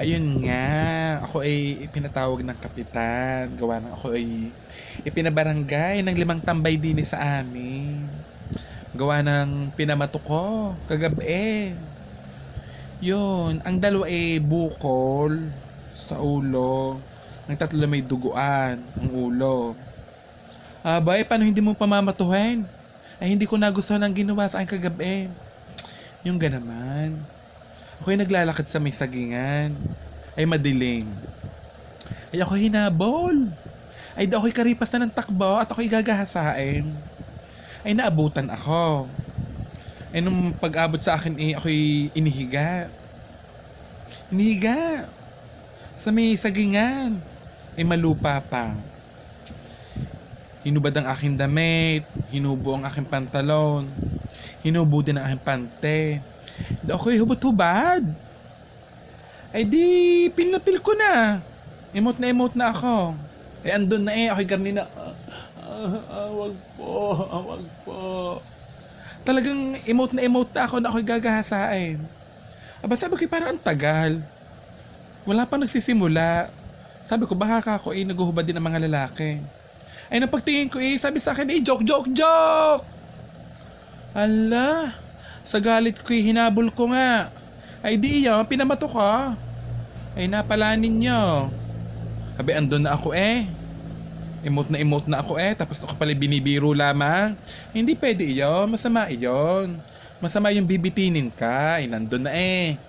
Ayun nga, ako ay pinatawag ng kapitan. Gawa ng ako ay ipinabarangay ng limang tambay din sa amin. Gawa ng pinamato ko kagabi. Yun, ang dalawa ay bukol sa ulo. Ang tatlo may duguan ang ulo. Abay, paano hindi mo pamamatuhin? Ay hindi ko nagustuhan ang ginawa sa akin kagabi. Yung ganaman. Ako'y naglalakad sa may sagingan. Ay madilim. Ay ako hinabol. Ay da ako'y karipas na ng takbo at ako'y gagahasain. Ay naabutan ako. Ay nung pag-abot sa akin eh, ako'y inihiga. Inihiga. Sa may sagingan. Ay malupa pa. Hinubad ang aking damit, hinubo ang aking pantalon, hinubo din ang aking pante. Ako'y hubot-hubad. Ay di, pil na ko na. Emote na emote na ako. Ay andun na eh, ako'y garni na. Ah, ah, ah, wag po, ah, wag po. Talagang emote na emote na ako na ako'y gagahasain. Aba sabi ko parang ang tagal. Wala pa nagsisimula. Sabi ko baka ka ako eh naguhubad din ang mga lalaki. Ay napagtingin ko eh, sabi sa akin eh, joke, joke, joke! Ala, sa galit ko eh, hinabol ko nga. Ay di iyo, pinamato ka. Ay napala ninyo. Sabi, andun na ako eh. Emote na emote na ako eh, tapos ako pala binibiro lamang. Hindi pwede iyo, masama iyon. Masama yung bibitinin ka, ay nandun na eh.